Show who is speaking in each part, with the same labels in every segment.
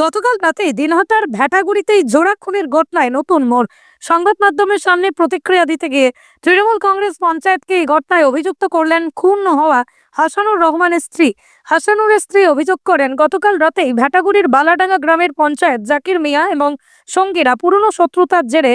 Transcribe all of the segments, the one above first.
Speaker 1: গতকাল রাতে দিনহাটার ভ্যাটাগুড়িতেই জোড়া খুনের ঘটনায় নতুন মোড়। সংবাদ মাধ্যমের সামনে প্রতিক্রিয়া দিতে গিয়ে তৃণমূল কংগ্রেস পঞ্চায়েতকে এই ঘটনায় অভিযুক্ত করলেন, খুন হওয়া হাসানুর রহমানের স্ত্রী। হাসানুরের স্ত্রী অভিযোগ করেন, গতকাল রাতেই ভ্যাটাগুড়ির বালাডাঙ্গা গ্রামের পঞ্চায়েত জাকির মিয়া এবং সঙ্গীরা পুরনো শত্রুতার জেরে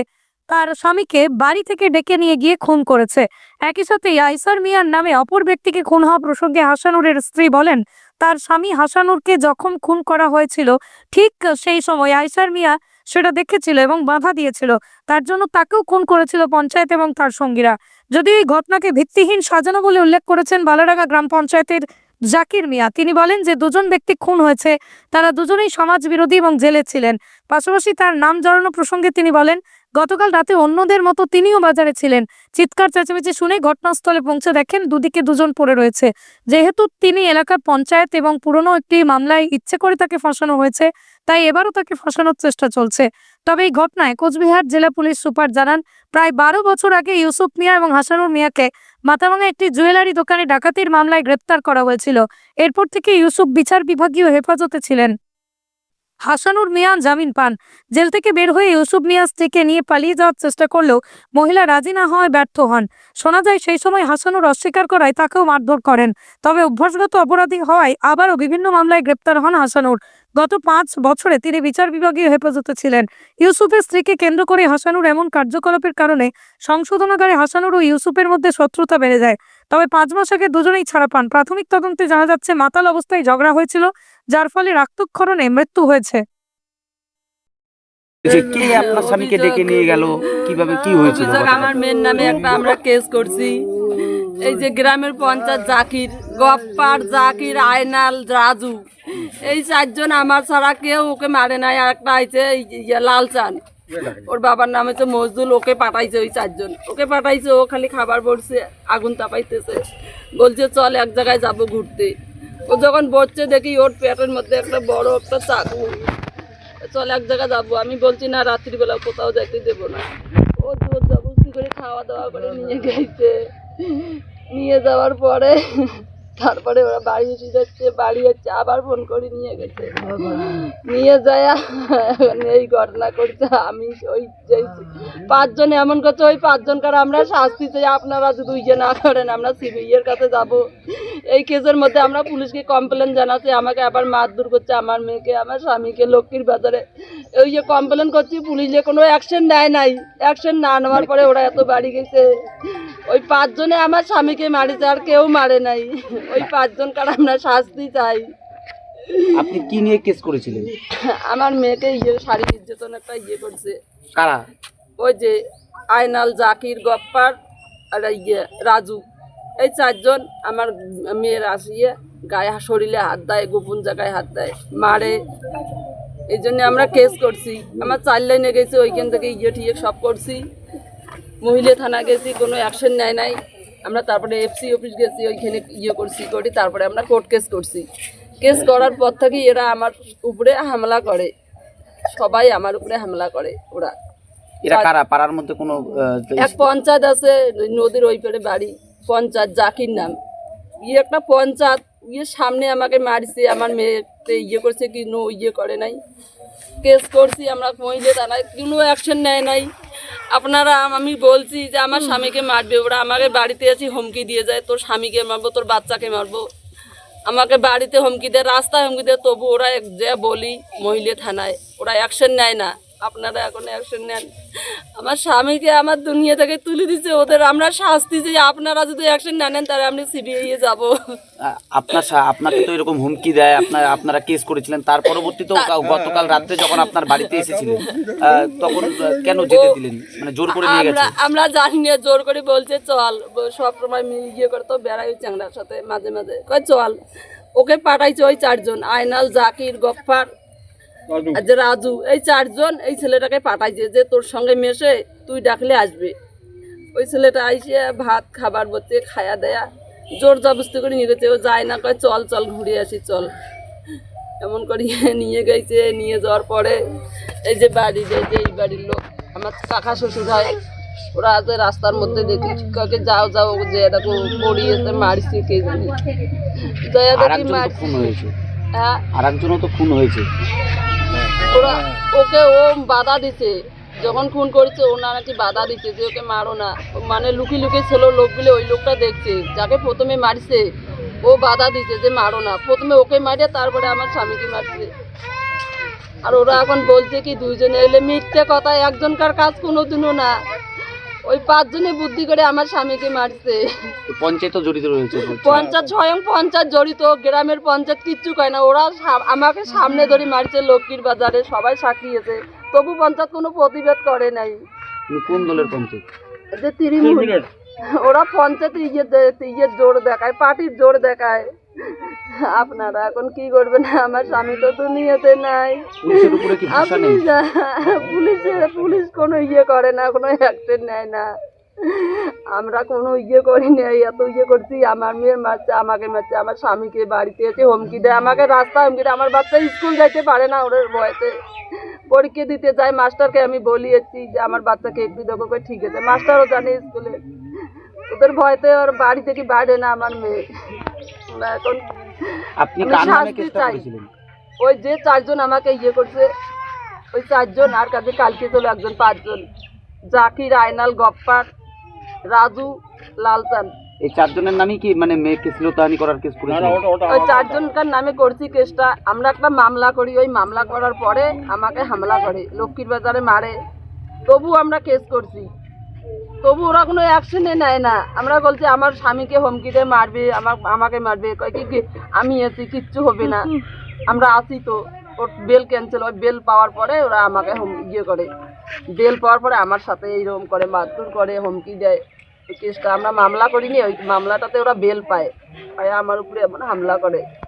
Speaker 1: তার স্বামীকে বাড়ি থেকে ডেকে নিয়ে গিয়ে খুন করেছে। একই সাথে আইসার মিয়ার নামে অপর ব্যক্তিকে খুন হওয়া প্রসঙ্গে হাসানুরের স্ত্রী বলেন তার স্বামী হাসানুরকে যখন খুন করা হয়েছিল, ঠিক সেই সময় আইসার মিয়া সেটা দেখেছিল এবং বাধা দিয়েছিল। তার জন্য তাকেও খুন করেছিল পঞ্চায়েত এবং তার সঙ্গীরা। যদিও এই ঘটনাকে ভিত্তিহীন সাজানো বলে উল্লেখ করেছেন বালাডাঙ্গা গ্রাম পঞ্চায়েতের জাকির মিয়া। তিনি বলেন যে, দুজন ব্যক্তি খুন হয়েছে, তারা দুজনেই সমাজ বিরোধী এবং জেলে ছিলেন। পাশাপাশি তার নাম জড়ানো প্রসঙ্গে তিনি বলেন গতকাল রাতে অন্যদের মতো তিনিও বাজারে ছিলেন। চিৎকার, চেঁচামেচি শুনে ঘটনাস্থলে পৌঁছে দেখেন দুদিকে দুজন পড়ে রয়েছে। যেহেতু তিনি এলাকার পঞ্চায়েত এবং পুরনো একটি মামলায় ইচ্ছে করে তাকে ফাঁসানো হয়েছে, তাই এবারও তাকে ফাঁসানোর চেষ্টা চলছে। তবে এই ঘটনায় কোচবিহার জেলা পুলিশ সুপার জানান, প্রায় বারো বছর আগে ইউসুফ মিয়া এবং হাসানুর মিয়াকে মাথাভাঙা একটি জুয়েলারি দোকানে ডাকাতির মামলায় গ্রেপ্তার করা হয়েছিল। এরপর থেকে ইউসুফ বিচার বিভাগীয় হেফাজতে ছিলেন। হাসানুর মিয়া জামিন পান। জেল থেকে বের হয়ে ইউসুফ মিয়া স্ত্রীকে নিয়ে পালিয়ে যাওয়ার চেষ্টা করলেও মহিলা রাজি না হওয়ায় ব্যর্থ হন। শোনা যায়, সেই সময় হাসানুর অস্বীকার করায় তাকেও মারধর করেন। তবে অভ্যাসগত অপরাধী হওয়ায় আবারও বিভিন্ন মামলায় গ্রেপ্তার হন হাসানুর। গত পাঁচ বছরে তিনি বিচার বিভাগীয় হেফাজতে ছিলেন। ইউসুফের স্ত্রীকে কেন্দ্র করে হাসানুর এমন কার্যকলাপের কারণে সংশোধনাগারে হাসানুর ও ইউসুফের মধ্যে শত্রুতা বেড়ে যায়। তবে পাঁচ মাস আগে দুজনেই ছাড়া পান। প্রাথমিক তদন্তে জানা যাচ্ছে, মাতাল অবস্থায় ঝগড়া হয়েছিল। যার ফলে রক্তক্ষরণে মৃত্যু হয়েছে।
Speaker 2: যে কে আপনার স্বামীকে ডেকে নিয়ে গেল? কীভাবে কি হয়েছিল
Speaker 3: অভিযোগ আমার মেয়ের নামে একটা আমরা কেস করছি। এই যে গ্রামের পঞ্চায়েত জাকির গপ্পার জাকির আয়নাল রাজু। এই চারজন আমার ছাড়া কেউ ওকে মারে নাই আর একটা আছে লালচান ওর বাবার নাম হচ্ছে মজদুল ওকে পাঠাইছে ওই চারজন। ওকে পাঠাইছে ও খালি খাবার পড়ছে আগুন তাপাইতেছে। বলছে চল এক জায়গায় যাব ঘুরতে। ও যখন বসছে দেখি ওর পেটের মধ্যে একটা বড় একটা চাকু। চল এক জায়গায় যাব। আমি বলছি, না, রাত্রিবেলা কোথাও যাইতে দেবো না। ও জোর জবরদস্তি করে খাওয়া দাওয়া করে নিয়ে গেছে। নিয়ে যাওয়ার পরে তারপরে ওরা বাড়ি এসে যাচ্ছে বাড়ি যাচ্ছে আবার ফোন করে নিয়ে গেছে। নিয়ে যায় এই ঘটনা করছে আমি ওই যেই পাঁচজন এমন করছে ওই পাঁচজনকার আমরা শাস্তি চাই আপনারা যদি ইয়ে না করেন আমরা সিবিআই এর কাছে যাব। এই কেসের মধ্যে আমরা পুলিশকে কমপ্লেন জানাচ্ছি আমাকে আবার মারধর করছে আমার মেয়েকে আমার স্বামীকে লক্ষ্মীর বাজারে। ওই যে কমপ্লেন করছি পুলিশে কোনো অ্যাকশন নেয় নাই। অ্যাকশন না নেওয়ার পরে ওরা এত বাড়ি গেছে। ওই পাঁচজনে আমার স্বামীকে মারিছে আর কেউ মারে নাই। ওই পাঁচজনকার আমরা শাস্তি চাই।
Speaker 2: আপনি কি নিয়ে কেস করেছিলেন?
Speaker 3: আমার মেয়েকে ইয়ে শাড়ি নির্যাতন একটা ইয়ে করছে।
Speaker 2: কারা?
Speaker 3: ওই যে আয়নাল জাকির গপ্পার আর ইয়ে রাজু। এই চারজন আমার মেয়ের আসিয়ে গায়ে শরীরে হাত দেয় গোপন জায়গায় হাত দেয় মারে। এই জন্য আমরা কেস করছি। আমার চার লাইনে গেছি ওইখান থেকে ইয়ে ঠিয়ে সব করছি। মহিলা থানা গেছি কোনো অ্যাকশন নেয় নাই। আমরা তারপরে এফসি অফিস গেছি ওইখানে ইয়ে করছি করি তারপরে আমরা কোর্ট কেস করছি। কেস করার পর থেকে এরা আমার উপরে হামলা করে। সবাই আমার উপরে হামলা করে ওরা।
Speaker 2: এরা কারা? পাড়ার মধ্যে কোনো
Speaker 3: এক পঞ্চায়েত আছে নদীর ওই পারে বাড়ি। পঞ্চায়েত জাকির নাম। ইয়ে একটা পঞ্চায়েত ইয়ে সামনে আমাকে মারছে আমার মেয়েতে ইয়ে করছে কি নো ইয়ে করে নাই। কেস করছি আমরা মহিলা থানায় কোনো অ্যাকশন নেয় নাই। আপনারা আমি বলছি যে আমার স্বামীকে মারবে, ওরা আমাকে বাড়িতে আছি হুমকি দিয়ে যায়, তোর স্বামীকে মারবো, তোর বাচ্চাকে মারবো। আমাকে বাড়িতে হুমকি দেয়, রাস্তায় হুমকি দেয়, তবু ওরা যে বলি মহিলা থানায়, ওরা অ্যাকশন নেয় না। আপনারা এখন অ্যাকশন নেন। আমার স্বামীকে আমার দুনিয়া থেকে তুলে দিচ্ছে ওদের আমরা শাস্তি যে আপনারা যদি অ্যাকশন না নেন তাহলে আমি সিবিআই এ যাব
Speaker 2: আপনার আপনাকে তো এরকম হুমকি দেয় আপনার আপনারা কেস করেছিলেন। তার পরবর্তীতেও গতকাল রাত্রে যখন আপনার বাড়িতে এসেছিলেন তখন কেন যেতে দিলেন? মানে জোর করে নিয়ে
Speaker 3: আমরা
Speaker 2: গেছে
Speaker 3: আমরা জানি না জোর করে বলছে চল সব সময় মিল গিয়ে করে তো বেড়াই চ্যাংড়ার সাথে মাঝে মাঝে। কয় চল ওকে পাঠাইছে ওই চারজন আয়নাল জাকির গফফার। আর যে রাজু এই চারজন এই ছেলেটাকে পাঠাইছে যে তোর সঙ্গে মেশে তুই ডাকলে আসবে। ওই ছেলেটা আইসে ভাত খাবার বলতে খায়া দেয়া জোর জবস্তি করে নিয়ে গেছে। ও যায় না কয় চল চল ঘুরে আসি চল। এমন করে নিয়ে গেছে নিয়ে যাওয়ার পরে এই যে বাড়ি যে এই বাড়ির লোক আমার কাকা শ্বশুর হয় ওরা আজ রাস্তার মধ্যে দেখি কাকে যাও যাও যে দেখো পড়িয়েছে মারছে কে জানি। জয়া
Speaker 2: আর
Speaker 3: দেখি মারছে।
Speaker 2: খুন হয়েছে।
Speaker 3: হ্যাঁ।
Speaker 2: আর একজনও তো খুন হয়েছে।
Speaker 3: ওকে ও বাধা দিছে। যখন খুন করেছে ওনার নাকি বাধা দিছে যে ওকে মারো না। মানে লুকি লুকি ছিল লোকগুলো, ওই লোকটা দেখছে। যাকে প্রথমে মারছে, ও বাধা দিছে যে মারো না। প্রথমে ওকে মারে, তারপরে আমার স্বামীকে মারছে। আর ওরা এখন বলছে কি, দুইজনে এলে মিথ্যে কথা, একজনকার কাজ কোনোদিনও না। ওই পাঁচজনে বুদ্ধি করে আমার স্বামীকে মারছে।
Speaker 2: তো পঞ্চায়েতও জড়িত রয়েছে।
Speaker 3: পঞ্চায়েত স্বয়ং পঞ্চায়েত জড়িত গ্রামের পঞ্চায়েত কিচ্ছু কয় না। ওরা আমাকে সামনে ধরে মারছে লক্ষ্মীর বাজারে সবাই সাক্ষীয়েছে তবু পঞ্চায়েত কোনো প্রতিবাদ করে নাই।
Speaker 2: তুমি কোন দলের পঞ্চায়েত?
Speaker 3: যে তৃণমূল। ওরা পঞ্চায়েত ইয়ে ইয়ের জোর দেখায় পার্টির জোর দেখায়। আপনারা এখন কি করবেন? আমার স্বামী তো দুনিয়াতে নাই।
Speaker 2: পুলিশের উপরে কি ভরসা
Speaker 3: আপনি
Speaker 2: নেই?
Speaker 3: পুলিশের পুলিশ কোনো ইয়ে করে না কোনো অ্যাকশন নেয় না। আমরা কোনো ইয়ে করি নাই এত ইয়ে করছি আমার মেয়ের মারছে আমাকে মারছে আমার স্বামীকে বাড়িতে এসে হুমকি দেয় আমাকে রাস্তা হুমকি দেয়। আমার বাচ্চা স্কুল যাইতে পারে না ওদের ভয়তে পরীক্ষা দিতে যায় মাস্টারকে আমি বলিয়েছি যে আমার বাচ্চাকে একটু দেখো কই ঠিক আছে। মাস্টারও জানে স্কুলে। ওদের ভয়তে ওর বাড়ি থেকে বাইরে না আমার মেয়ে। এখন
Speaker 2: আপনি কার নামে কেসটা করেছিলেন?
Speaker 3: ওই যে চারজন আমাকে ইয়ে করছে ওই চারজন আর কাছে কালকে চলো একজন পাঁচজন। জাকির আয়নাল গপ্পার রাজু লালচান।
Speaker 2: এই চারজনের নামই কি মানে মেয়েকে শ্লীলতাহানি করার কেস করেছিলেন?
Speaker 3: ওই চারজনকার নামে করছি কেসটা। আমরা একটা মামলা করি ওই মামলা করার পরে আমাকে হামলা করে লক্ষ্মীর বাজারে মারে। তবু আমরা কেস করছি। তবু ওরা কোনো অ্যাকশনে নেয় না। আমরা বলছি আমার স্বামীকে হুমকি দিয়ে মারবে আমার আমাকে মারবে। কি কি আমি আছি কিচ্ছু হবে না। আমরা আছি তো। ওর বেল ক্যান্সেল ওই বেল পাওয়ার পরে ওরা আমাকে হুম- ইয়ে করে। বেল পাওয়ার পরে আমার সাথে এইরকম করে মারধর করে হুমকি দেয়। কেসটা আমরা মামলা করিনি ওই মামলাটাতে ওরা বেল পায়। পায় আমার উপরে এমন হামলা করে।